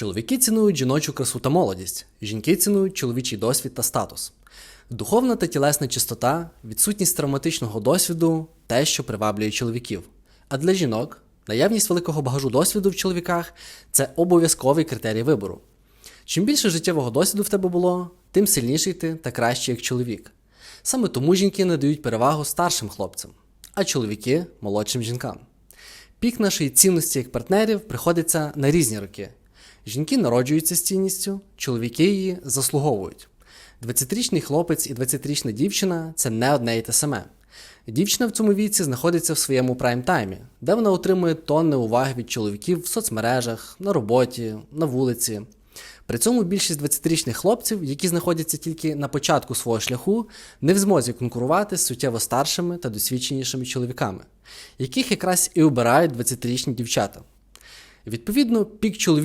Чоловіки цінують жіночу красу та молодість, жінки цінують чоловічий досвід та статус. Духовна та тілесна чистота, відсутність травматичного досвіду те, що приваблює чоловіків. А для жінок наявність великого багажу досвіду в чоловіках це обов'язковий критерій вибору. Чим більше життєвого досвіду в тебе було, тим сильніший ти та кращий як чоловік. Саме тому жінки надають перевагу старшим хлопцям, а чоловіки молодшим жінкам. Пік нашої цінності як партнерів приходиться на різні роки. Жінки народжуються з цінністю, чоловіки її заслуговують. 20-річний хлопець і 20-річна дівчина це не одне і те саме. Дівчина в цьому віці знаходиться в своєму прайм-таймі, де вона отримує тонни уваги від чоловіків в соцмережах, на роботі, на вулиці. При цьому більшість 20-річних хлопців, які знаходяться тільки на початку свого шляху, не в змозі конкурувати з суттєво старшими та досвідченішими чоловіками, яких якраз і обирають 20-річні дівчата. Відповідно, пік чоловічої